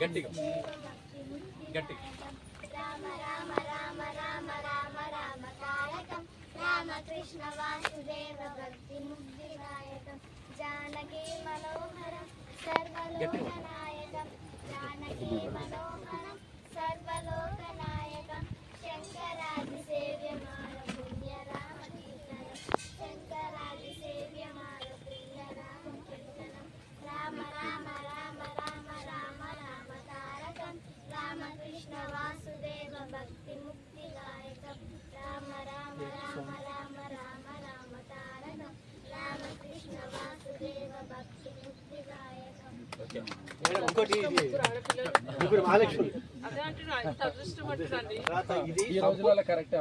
గట్టిగా గట్టిగా రామ రామ రామ రామ రామ రామ తారకం రామకృష్ణ వాసుదేవ భక్తి నాయకం జానకీ మనోహరం రామకృష్ణ వాసుదేవ భక్తి ముక్తిదాయకం రామ రామ రామ రామ రామ రామ తారకం రామకృష్ణ వాసుదేవ భక్తి ఇప్పుడు మహాలక్ష్మి. అదే కరెక్టే